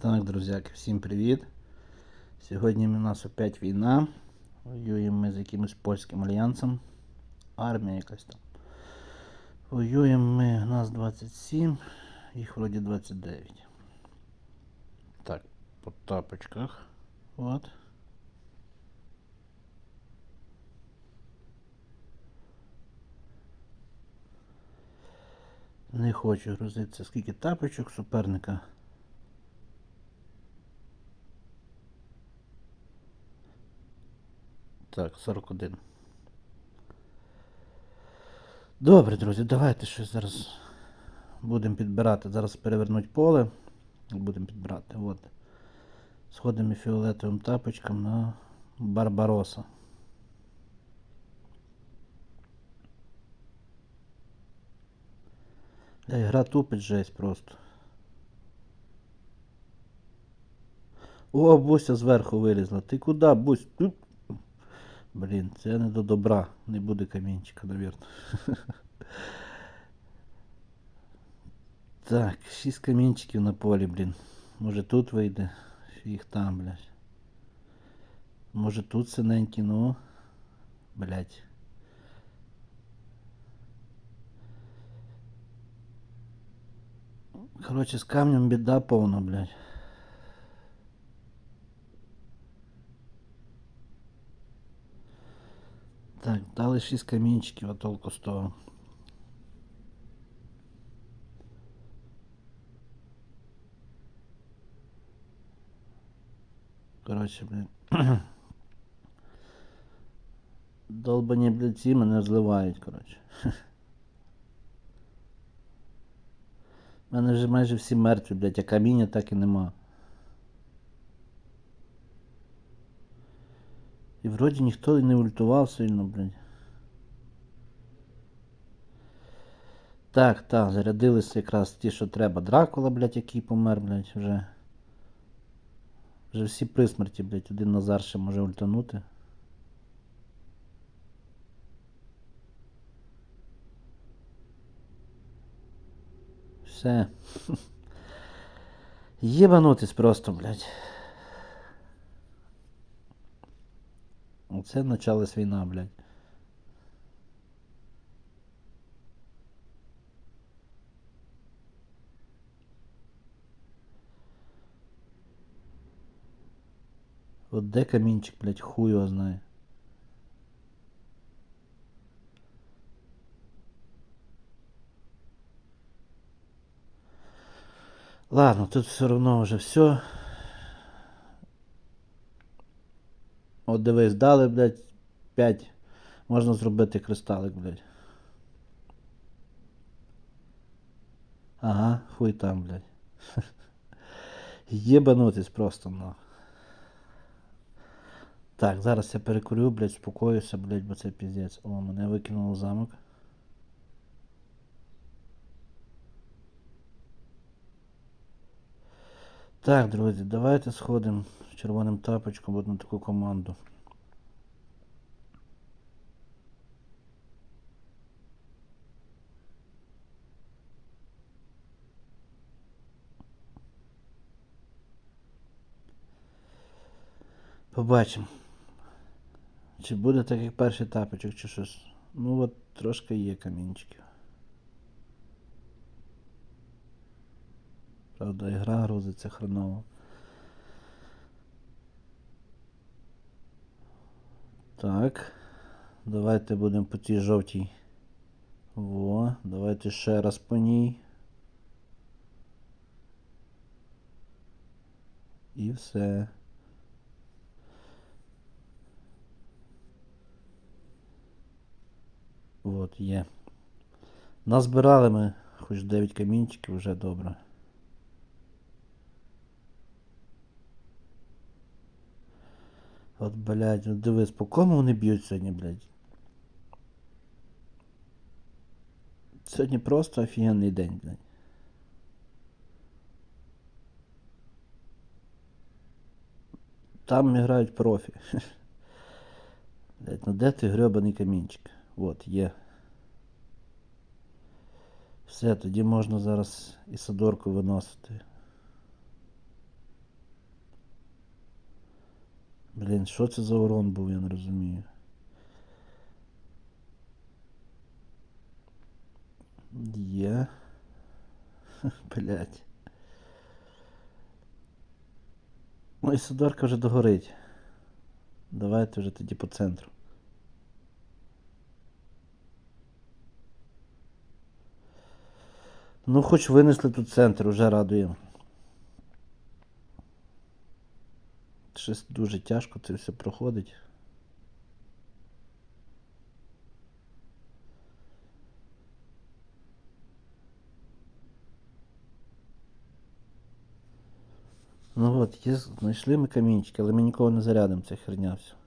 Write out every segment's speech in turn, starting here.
Так, друзяки, всім привіт. Сьогодні у нас опять війна. Воюємо ми з якимось польським альянсом. Армія якась там. Воюємо ми, нас 27, їх вроді 29. Так, по тапочках. От. Не хочу грузитися. Скільки тапочок суперника? Так, 41. Добре, друзі, давайте щось зараз будемо підбирати. Зараз перевернуть поле. Будемо підбирати. От. Сходимо фіолетовим тапочком на Барбароса. Гра тупить жесть просто. О, Буся зверху вилізла. Ти куди, Бусь? Туп. Блін, це не до добра. Не буде камінчика, навірно. Так, шість камінчиків на полі, блін. Може тут вийде, їх там, блядь. Може тут синенькі, ну. Блядь. Коротше, з камнем біда повна, блядь. Так, дали 6 камінчиків, а толку з того. Коротше, блядь. Долбані блядці мене зливають, коротше. У мене вже майже всі мертві, блядь, а каміння так і нема. І вроді ніхто і не ультував сильно, блядь. Так, так, зарядилися якраз ті, що треба. Дракула, блядь, який помер, блядь, вже. Вже всі при смерті, блядь, один Назар ще може ультанути. Все. Єбанутись просто, блядь. Оце почалась війна, блядь. От де камінчик, блядь, хуй його знає. Ладно, тут все равно вже все. От дивись, дали, блядь, 5. Можна зробити кристалик, блядь. Ага, хуй там, блядь. Єбанутись просто, ну. Так, зараз я перекурю, блядь, спокоюся, блядь, бо це піздець. О, мене викинуло замок. Так, друзі, давайте сходимо з червоним тапочком от на таку команду. Побачимо. Чи буде так, як перший тапочок, чи щось. Ну от трошки є камінчиків. Правда, ігра грузиться хреново. Так. Давайте будемо по тій жовтій. Во, давайте ще раз по ній. І все. От, є. Назбирали ми хоч 9 камінчиків, вже добре. От, блядь, от дивись, по кому вони б'ють сьогодні, блядь? Сьогодні просто офігенний день, блядь. Там грають профі. Блядь, ну де ти гребаний камінчик? От, є. Все, тоді можна зараз і садорку виносити. Блін, що це за урон був, я не розумію. Є. Блять. Ну і Сидорка вже догорить. Давайте вже тоді по центру. Ну, хоч винесли тут центр, уже радує. Щось дуже тяжко це все проходить. Ну от, є, знайшли ми камінчики, але ми нікого не зарядимо, це херня все.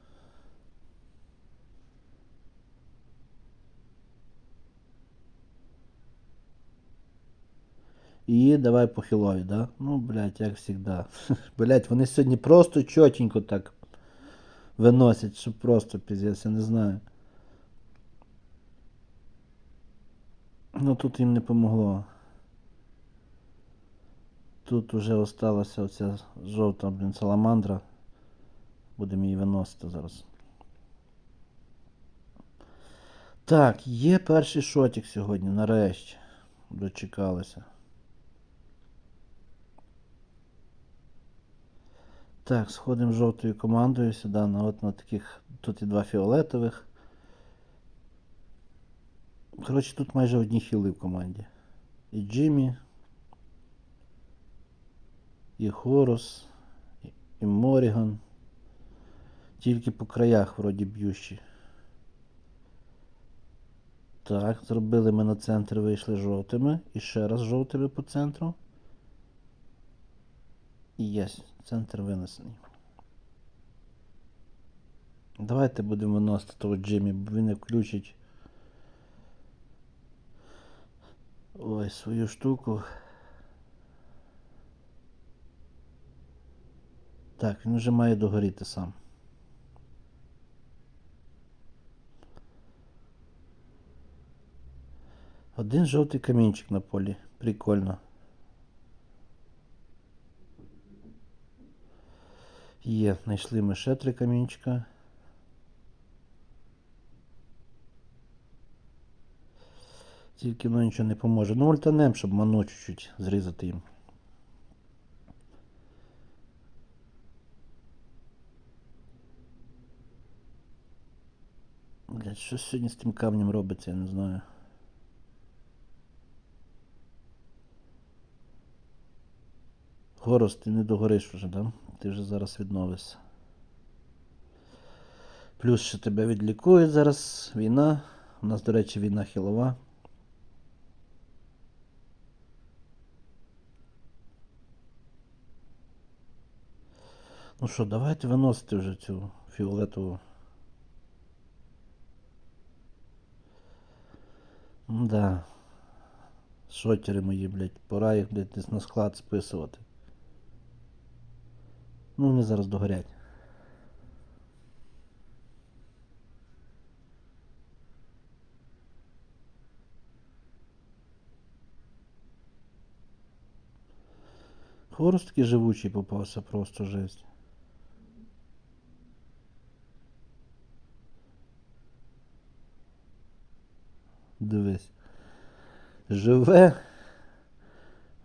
І давай по хілові, да? Ну, блядь, як завжди. блядь, вони сьогодні просто чотенько так виносять, що просто піздець, я не знаю. Ну тут їм не помогло. Тут уже осталася оця жовта, блін, саламандра. Будемо її виносити зараз. Так, є перший шотик сьогодні, нарешті. Дочекалися. Так, сходимо жовтою командою сюди, на от на таких. Тут і два фіолетових. Коротше, тут майже одні хіли в команді. І Джиммі, і Хорус, і- Моріган. Тільки по краях вроді б'ющі. Так, зробили ми на центр, вийшли жовтими. І ще раз жовтими по центру. І є, центр винесений. Давайте будемо виносити того Джиммі, бо він не включить ой, свою штуку. Так, він вже має догоріти сам. Один жовтий камінчик на полі. Прикольно. Є, знайшли ми ще три камінчика. Тільки воно нічого не поможе. Ну, ультанем, щоб ману чуть-чуть зрізати їм. Блять, що сьогодні з тим камнем робиться, я не знаю. Горос, ти не догориш вже, да? Ти вже зараз відновишся. Плюс ще тебе відлікують зараз війна. У нас, до речі, війна хілова. Ну що, давайте виносити вже цю фіолетову. Да. Шотери мої, блядь, пора їх, десь на склад списувати. Ну, вони зараз догорять. Хворост такий живучий попався, просто жесть. Дивись. Живе.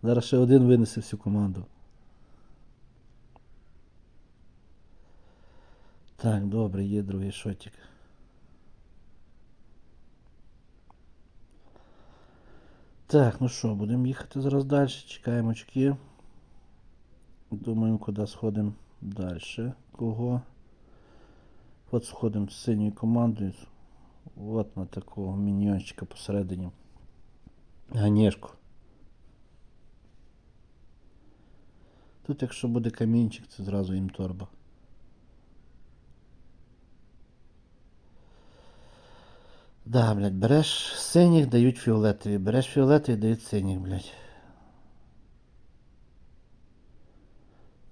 Зараз ще один винесе всю команду. Так, добре, є другий шотик. Так, ну що, будемо їхати зараз далі. Чекаємо очки. Думаємо, куди сходимо далі. Кого? От сходимо з синьою командою. От на такого міньйончика посередині. Ганешку. Тут, якщо буде камінчик, це зразу їм торба. Да, блядь, береш синіх, дають фіолетові. Береш фіолетові, дають синіх, блядь.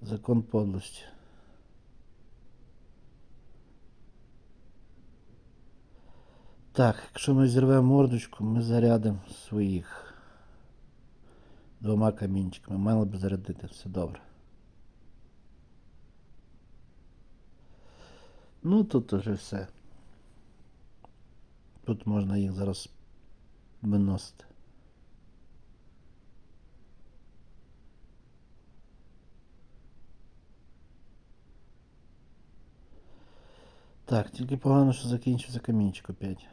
Закон подлості. Так, якщо ми зірвемо мордочку, ми зарядимо своїх двома камінчиками. Мали б зарядити, все добре. Ну тут уже все. Тут можна їх зараз виносити. Так, тільки погано, що закінчився камінчик опять.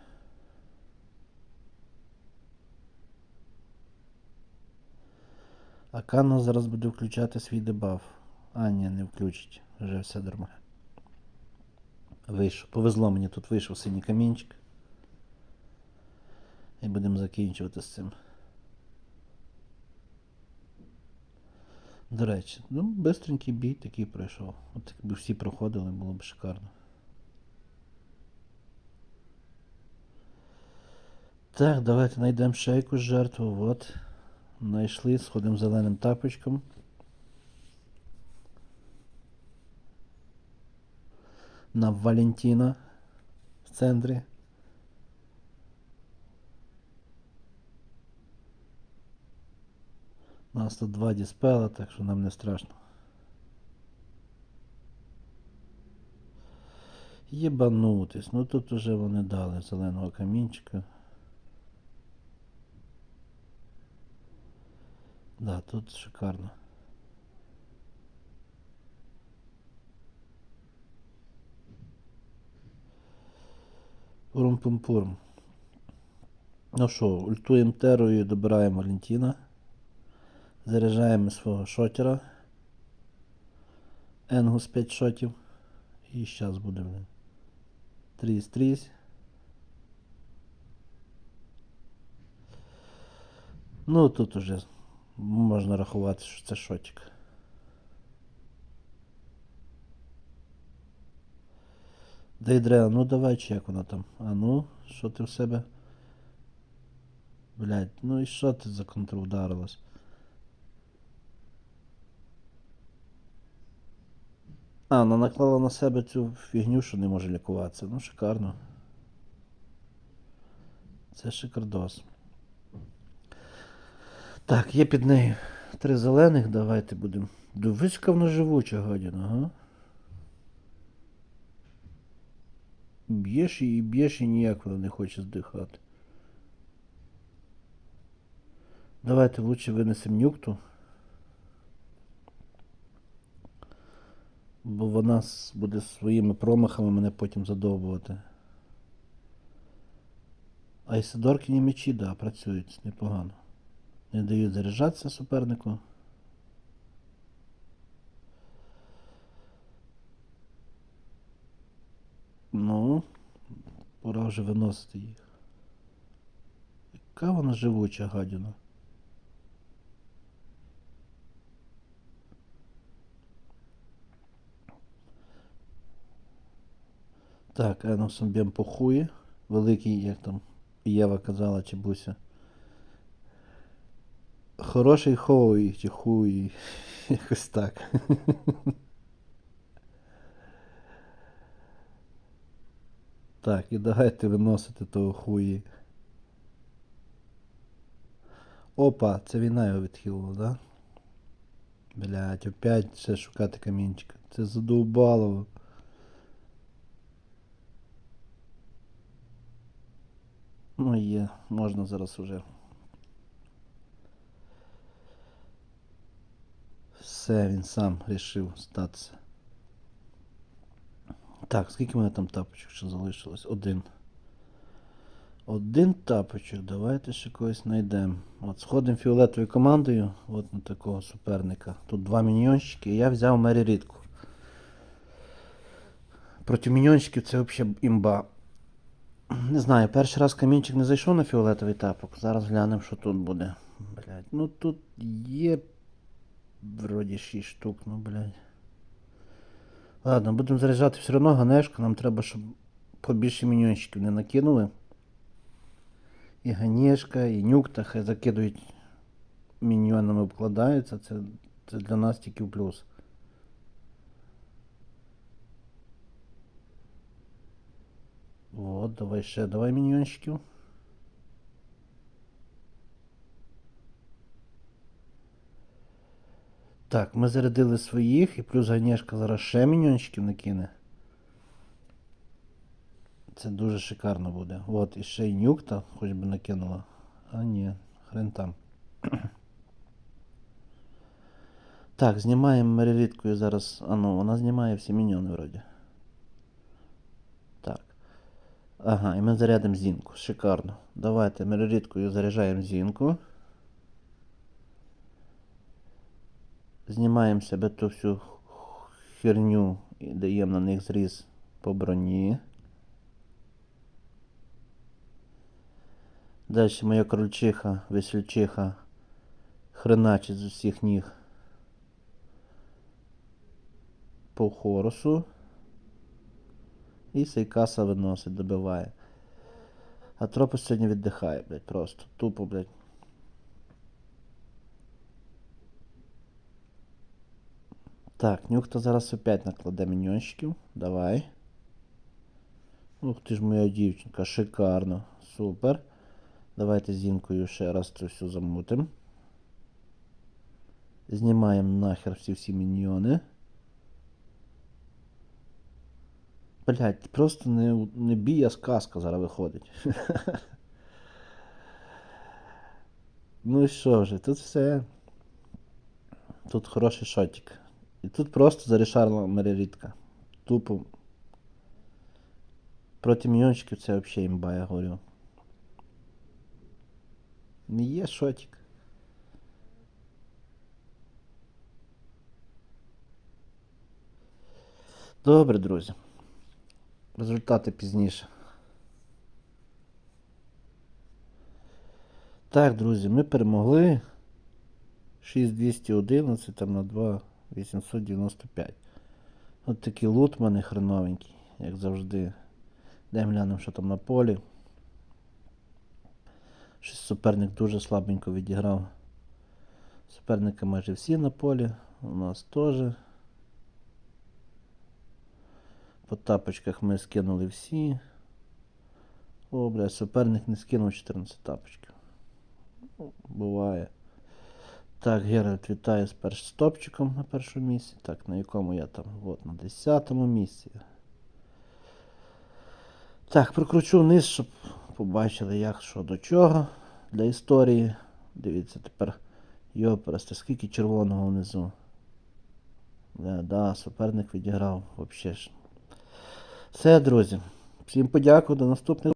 А Кано зараз буде включати свій дебаф. А, ні, не включить. Вже все нормально. Вийшов. Повезло мені, тут вийшов синій камінчик. І будемо закінчувати з цим. До речі, ну, бистренький бій такий пройшов. От якби всі проходили, було б шикарно. Так, давайте знайдемо ще якусь жертву. От. Знайшли, сходимо зеленим тапочком. На Валентина в центрі. У нас тут два діспела, так що нам не страшно. Єбанутись. Ну тут уже вони дали зеленого камінчика. Да, тут шикарно. Пурум-пум-пурум. Ну що, ультуємо терою, добираємо Валентина. Заряджаємо свого шотера. Енгус 5 шотів. І зараз буде. блін. Тріс, тріс. Ну тут уже можна рахувати, що це шотик. Дейдре, ну давай чек вона там. А ну, що ти в себе? Блять, ну і що ти за А, вона наклала на себе цю фігню, що не може лікуватися. Ну, шикарно. Це шикардос. Так, є під нею три зелених, давайте будемо. Дивись, вона живуча гадіна, ага. Б'єш її, б'єш і ніяк вона не хоче здихати. Давайте лучше винесемо нюкту. Бо вона буде своїми промахами мене потім задовбувати. А Ісидоркіні мечі, да, працюють непогано. Не дають заряджатися супернику. Ну, пора вже виносити їх. Яка вона живуча гадіна. Так, Еносом б'єм по хуї. Великий, як там Єва казала, чи Буся. Хороший хуй, чи хуй. Якось так. Так, і давайте виносити того хуї. Опа, це війна його відхилила, да? Блять, опять ще шукати камінчика. Це задовбало. Ну є, можна зараз уже. Все, він сам рішив статися. Так, скільки в мене там тапочок ще залишилось? Один. Один тапочок. Давайте ще когось знайдемо. От сходимо фіолетовою командою. От на такого суперника. Тут два міньйончики. І я взяв Мері Рідку. Проти міньйончиків це взагалі імба. Не знаю, перший раз камінчик не зайшов на фіолетовий тапок. Зараз глянемо, що тут буде. Блять, ну тут є. Вроді 6 штук, ну блядь. Ладно, будемо заряджати все одно ганешку. Нам треба, щоб побільше міньйончиків не накинули. І ганешка, і нюкта, хай закидують міньйонами обкладаються. Це, це для нас тільки в плюс. От, давай ще, давай міньйончиків. Так, ми зарядили своїх, і плюс Ганешка зараз ще міньйончиків накине. Це дуже шикарно буде. От, і ще й нюкта, хоч би накинула. А ні, хрен там. Так, знімаємо мериліткою зараз. А ну, вона знімає всі міньйони вроді. Так. Ага, і ми зарядимо зінку. Шикарно. Давайте мериліткою заряджаємо зінку. Знімаємо себе ту всю херню і даємо на них зріз по броні. Далі моя крольчиха, весельчиха хреначить з усіх ніг по хорусу. І Сейкаса виносить, добиває. А тропос сьогодні віддихає, блядь, просто. Тупо, блядь. Так, нюхта зараз опять накладе міньончиків. Давай. Ух ти ж моя дівчинка, шикарно. Супер. Давайте зінкою ще раз це все замутим. Знімаємо нахер всі всі міньйони. Блять, просто не, не бій, а сказка зараз виходить. ну і що вже, тут все. Тут хороший шотик. І тут просто зарішарла мерерітка. Тупо. Проти міньончиків це взагалі імба, я говорю. Не є шотик. Добре, друзі. Результати пізніше. Так, друзі, ми перемогли 6211 там на 2895. От такий лут в мене хреновенький, як завжди. Йдемо глянемо, що там на полі. Щось суперник дуже слабенько відіграв. Суперники майже всі на полі. У нас теж. По тапочках ми скинули всі. О, бля, суперник не скинув 14 тапочків. Ну, буває. Так, Геральт вітаю з першим стопчиком на першому місці. Так, на якому я там? От, на 10 місці. Так, прокручу вниз, щоб побачили, як що до чого для історії. Дивіться, тепер його просто скільки червоного внизу. Да, да, суперник відіграв взагалі. Все, друзі. Всім подякую, до наступних.